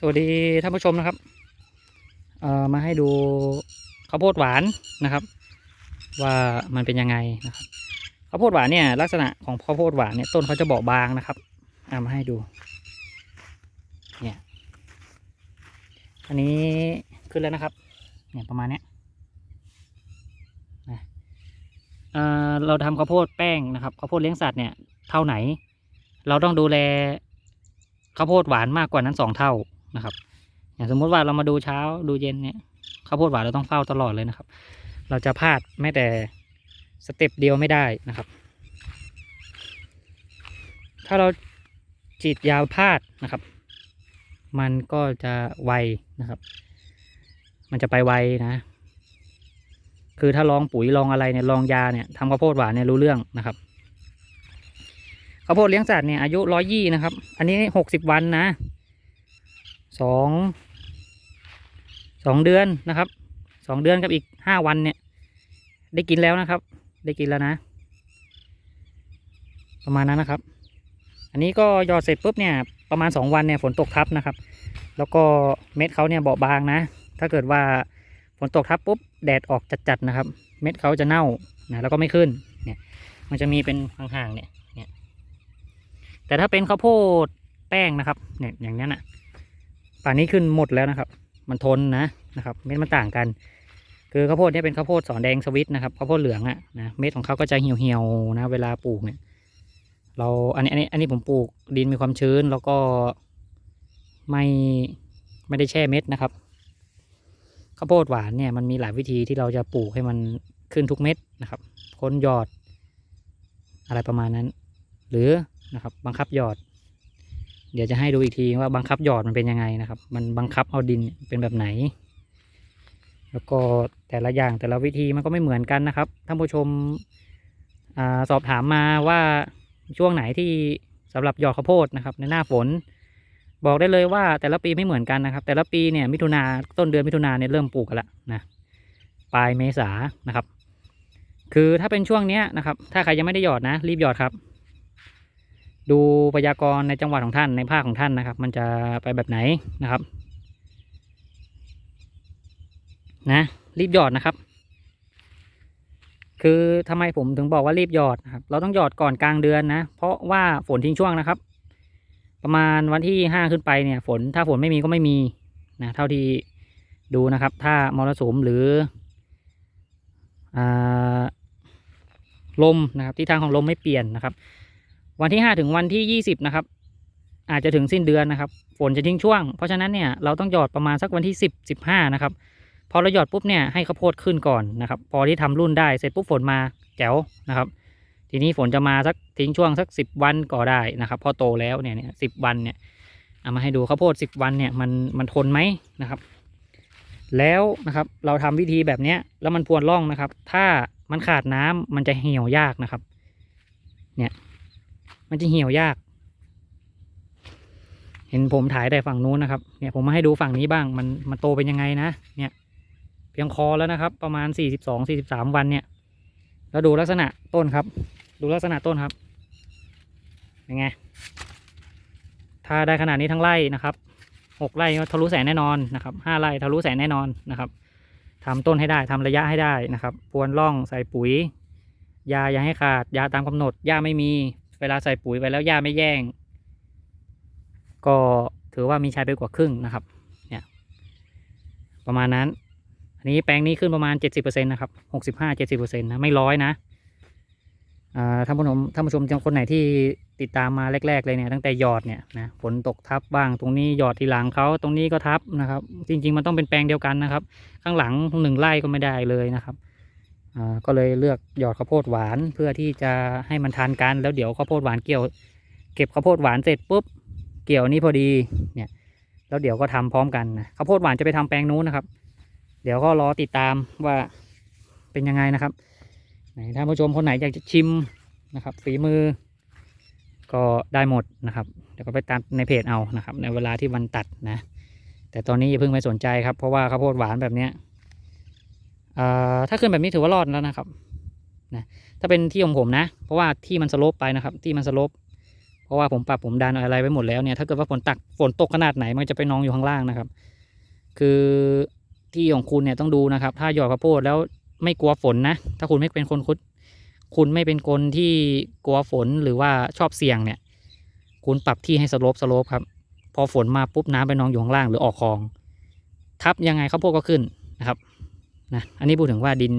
สวัสดีท่านผู้ชมนะครับเอ่อมาให้ดูข้าวโพดหวานนะครับ ว่ามันเป็นยังไงนะครับข้าวโพดหวานเนี่ยลักษณะของข้าวโพดหวานเนี่ยต้นเขาจะเบาบางนะครับเอามาให้ดูเนี่ยอันนี้ขึ้นแล้วนะครับเนี่ยประมาณเนี้ยนะเอ่อเราทำข้าวโพดแป้งนะครับข้าวโพดเลี้ยงสัตว์เนี่ยเท่าไหน เราต้องดูแลข้าวโพดหวานมากกว่านั้นสองเท่า นะครับ อย่างสมมติว่าเรามาดูเช้าดูเย็นเนี่ยข้าวโพดหวานเราต้องเฝ้าตลอดเลยนะครับ เราจะพลาดแม้แต่สเต็ปเดียวไม่ได้นะครับ ถ้าเราฉีดยาวพลาดนะครับ มันก็จะไวนะครับ มันจะไปไวนะ คือถ้าลองปุ๋ยลองอะไรเนี่ยลองยาเนี่ยทำข้าวโพดหวานเนี่ยรู้เรื่องนะครับข้าวโพดเลี้ยงสัตว์เนี่ยอายุร้อยยี่นะครับ อันนี้หกสิบวันนะ สองสองเดือนนะครับสองเดือนกับอีกห้าวันเนี่ย ได้กินแล้วนะครับ ได้กินแล้วนะ ประมาณนั้นนะครับ อันนี้ก็ยอดเสร็จปุ๊บเนี่ยประมาณสองวันเนี่ยฝนตกทับนะครับ แล้วก็เม็ดเขาเนี่ยเบาบางนะ ถ้าเกิดว่าฝนตกทับปุ๊บแดดออกจัดๆนะครับ เม็ดเขาจะเน่านะแล้วก็ไม่ขึ้นเนี่ยมันจะมีเป็นห่างๆเนี่ยแต่ถ้าเป็นข้าวโพดแป้งนะครับเนี่ยอย่างนี้น่ะ ป่านนี้ขึ้นหมดแล้วนะครับ มันทนนะนะครับ เม็ดมันต่างกัน คือข้าวโพดเนี่ยเป็นข้าวโพดสอนแดงสวิตนะครับข้าวโพดเหลืองอะนะเม็ดของเขาก็จะเหี่ยวๆนะ เวลาปลูกเนี่ย เราอันนี้อันนี้อันนี้ผมปลูกดินมีความชื้นแล้วก็ไม่ไม่ได้แช่เม็ดนะครับข้าวโพดหวานเนี่ยมันมีหลายวิธีที่เราจะปลูกให้มันขึ้นทุกเม็ดนะครับค้นหยอด อะไรประมาณนั้น หรือนะครับบังคับหยอด เดี๋ยวจะให้ดูอีกทีว่าบังคับหยอดมันเป็นยังไงนะครับ มันบังคับเอาดินเป็นแบบไหน แล้วก็แต่ละอย่างแต่ละวิธีมันก็ไม่เหมือนกันนะครับท่านผู้ชมอสอบถามมาว่าช่วงไหนที่สำหรับหยอดข้าวโพดนะครับ ในหน้าฝน บอกได้เลยว่าแต่ละปีไม่เหมือนกันนะครับ แต่ละปีเนี่ยมิถุนาต้นเดือนมิถุนาเนี่ยเริ่มปลูกกันละนะปลายเมษานะครับ คือถ้าเป็นช่วงเนี้ยนะครับ ถ้าใครยังไม่ได้หยอดนะ รีบหยอดครับ ดูพยากรณ์ในจังหวัดของท่านในภาคของท่านนะครับ มันจะไปแบบไหนนะครับ นะรีบหยอดนะครับ คือทำไมผมถึงบอกว่ารีบหยอดนะครับ เราต้องหยอดก่อนกลางเดือนนะ เพราะว่าฝนทิ้งช่วงนะครับ ประมาณวันที่ห้าขึ้นไปเนี่ย ฝนถ้าฝนไม่มีก็ไม่มีนะเท่าที่ดูนะครับ ถ้ามรสุมหรืออ่าลมนะครับที่ทางของลมไม่เปลี่ยนนะครับ วันที่ห้าถึงวันที่ยี่สิบนะครับ อาจจะถึงสิ้นเดือนนะครับ ฝนจะทิ้งช่วง เพราะฉะนั้นเนี่ยเราต้องหยอดประมาณสักวันที่สิบสิบห้านะครับ พอเราหยอดปุ๊บเนี่ยให้ข้าวโพดขึ้นก่อนนะครับ พอที่ทำรุ่นได้เสร็จปุ๊บฝนมาแจ๋วนะครับ ทีนี้ฝนจะมาสักทิ้งช่วงสักสิบวันก็ได้นะครับ พอโตแล้วเนี่ยเนี่ยสิบวันเนี่ยเอามาให้ดูข้าวโพดสิบวันเนี่ยมันมันทนไหมนะครับแล้วนะครับเราทำวิธีแบบเนี้ยแล้วมันพรวนร่องนะครับ ถ้ามันขาดน้ำมันจะเหี่ยวยากนะครับ เนี่ย มันจะเหี่ยวยาก เห็นผมถ่ายแต่ฝั่งนู้นนะครับ เนี่ยผมมาให้ดูฝั่งนี้บ้าง มันมันโตเป็นยังไงนะ เนี่ย เพียงคอแล้วนะครับ ประมาณสี่สิบสองสี่สิบสามวันเนี่ย แล้วดูลักษณะต้นครับ ดูลักษณะต้นครับเป็นไง ถ้าได้ขนาดนี้ทั้งไร่นะครับหกไร่ทะลุแสนแน่นอนนะครับห้าไร่ทะลุแสนแน่นอนนะครับทำต้นให้ได้ทำระยะให้ได้นะครับพรวนร่องใส่ปุ๋ย ยาอย่าให้ขาด ยาตามกำหนดหญ้าไม่มี เวลาใส่ปุ๋ยไปแล้วหญ้าไม่แย่ง ก็ถือว่ามีใช้ไปกว่าครึ่งนะครับ เนี่ย ประมาณนั้น อันนี้แปลงนี้ขึ้นประมาณ 70%นะครับ65-70%นะไม่ร้อยนะอ่าท่านผู้ชมท่านผู้ชมคนไหนที่ติดตามมาแรก ๆ เลยเนี่ยตั้งแต่หยอดเนี่ยนะฝนตกทับบ้างตรงนี้หยอดทีหลังเขาตรงนี้ก็ทับนะครับ จริง ๆ มันต้องเป็นแปลงเดียวกันนะครับ ข้างหลังหนึ่งไร่ก็ไม่ได้เลยนะครับ ก็เลยเลือกหยอดข้าวโพดหวานเพื่อที่จะให้มันทานกันแล้วเดี๋ยวข้าวโพดหวานเกี่ยว เก็บข้าวโพดหวานเสร็จปุ๊บเกี่ยวนี้พอดีเนี่ยแล้วเดี๋ยวก็ทำพร้อมกันนะข้าวโพดหวานจะไปทำแปลงนู้นนะครับ เดี๋ยวก็รอติดตามว่าเป็นยังไงนะครับไหนท่านผู้ชมคนไหนอยากจะชิมนะครับ ฝีมือ ก็ได้หมดนะครับเดี๋ยวก็ไปตามในเพจเอานะครับ ในเวลาที่วันตัดนะ แต่ตอนนี้อย่าเพิ่งไปสนใจครับเพราะว่าข้าวโพดหวานแบบเนี้ย ถ้าขึ้นแบบนี้ถือว่ารอดแล้วนะครับนะถ้าเป็นที่ของผมนะ เพราะว่าที่มันสโลปไปนะครับ ที่มันสโลปเพราะว่าผมปรับผมดันอะไรไว้หมดแล้วเนี่ยถ้าเกิดว่าฝนตักฝนตกขนาดไหนมันจะไปนองอยู่ข้างล่างนะครับ คือที่ของคุณเนี่ยต้องดูนะครับ ถ้าหยอดข้าวโพดแล้วไม่กลัวฝนนะ ถ้าคุณไม่เป็นคนคุดคุณไม่เป็นคนที่กลัวฝนหรือว่าชอบเสี่ยงเนี่ย คุณปรับที่ให้สโลปสโลปครับ พอฝนมาปุ๊บน้ำไปนองอยู่ข้างล่างหรือออกคลอง ทับยังไงข้าวโพดก็ขึ้นนะครับ นะอันนี้พูดถึงว่าดิน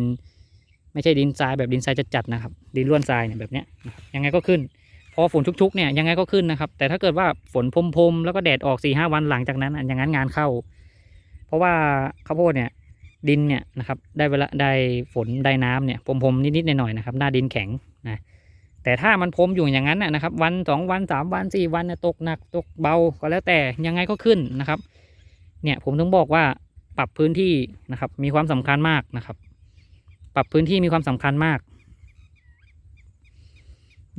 ไม่ใช่ดินทรายแบบดินทรายจัดๆนะครับ ดินล้วนทรายเนี่ยแบบเนี้ยนะครับยังไงก็ขึ้น พอฝนชุกๆเนี่ยยังไงก็ขึ้นนะครับ แต่ถ้าเกิดว่าฝนพรมๆแล้วก็แดดออกสี่ห้าวันหลังจากนั้นอย่างนั้นงานเข้า เพราะว่าข้าวโพดเนี่ยดินเนี่ยนะครับได้เวลาได้ฝนได้น้ำเนี่ยพรมๆนิดๆหน่อยๆนะครับหน้าดินแข็งนะแต่ถ้ามันพรมอยู่อย่างนั้นนะครับ วันสองวันสามวันสี่วันเนี่ยตกหนักตกเบาก็แล้วแต่ยังไงก็ขึ้นนะครับ เนี่ยผมถึงบอกว่า ปรับพื้นที่นะครับ มีความสำคัญมากนะครับ ปรับพื้นที่มีความสำคัญมาก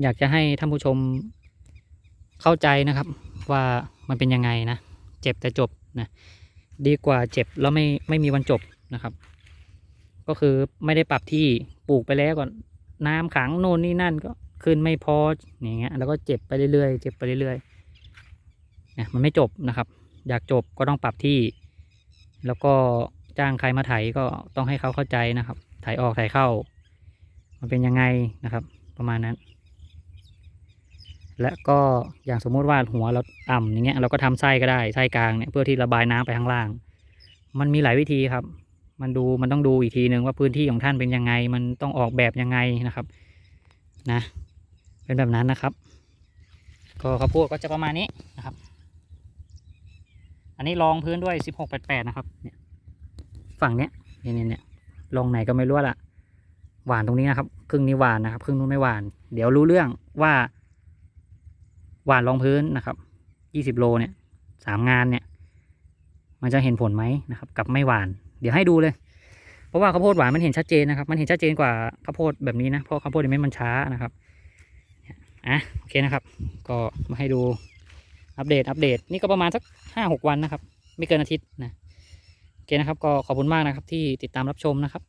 อยากจะให้ท่านผู้ชมเข้าใจนะครับ ว่ามันเป็นยังไงนะ เจ็บแต่จบนะดีกว่าเจ็บแล้วไม่ไม่มีวันจบนะครับ ก็คือไม่ได้ปรับที่ปลูกไปแล้วก่อนน้ำขังโน่นนี่นั่นก็ขึ้นไม่พออย่างเงี้ยแล้วก็เจ็บไปเรื่อยๆเจ็บไปเรื่อยๆนี่ยมันไม่จบนะครับ อยากจบก็ต้องปรับที่ แล้วก็จ้างใครมาไถก็ต้องให้เขาเข้าใจนะครับ ไถออกไถเข้า มันเป็นยังไงนะครับ ประมาณนั้น และก็อย่างสมมุติว่าหัวเราต่ำอย่างเงี้ยเราก็ทำไส้ก็ได้ไส้กลางเนี่ยเพื่อที่ระบายน้ำไปข้างล่าง มันมีหลายวิธีครับ มันดูมันต้องดูอีกทีหนึ่งว่าพื้นที่ของท่านเป็นยังไง มันต้องออกแบบยังไงนะครับ นะ เป็นแบบนั้นนะครับ ก็ข้าวโพดก็จะประมาณนี้ อันนี้รองพื้นด้วยสิบหกแปดแปดนะครับเนี่ยฝั่งเนี้ยเนี่ยเนี่ยเนี่ยลงไหนก็ไม่รู้ละหวานตรงนี้นะครับ ครึ่งนี้หวานนะครับครึ่งนู้นไม่หวาน เดี๋ยวรู้เรื่องว่าหวานรองพื้นนะครับยี่สิบโลเนี่ยสามงานเนี่ย มันจะเห็นผลไหมนะครับ กับไม่หวาน เดี๋ยวให้ดูเลย เพราะว่าข้าวโพดหวานมันเห็นชัดเจนนะครับ มันเห็นชัดเจนกว่าข้าวโพดแบบนี้นะเพราะข้าวโพดนี้มันช้านะครับอะโอเคนะครับ ก็มาให้ดู อัปเดตอัปเดตนี่ก็ประมาณสักห้าหกวันนะครับ ไม่เกินอาทิตย์นะโอเคนะครับก็ขอบคุณมากนะครับที่ติดตามรับชมนะครับ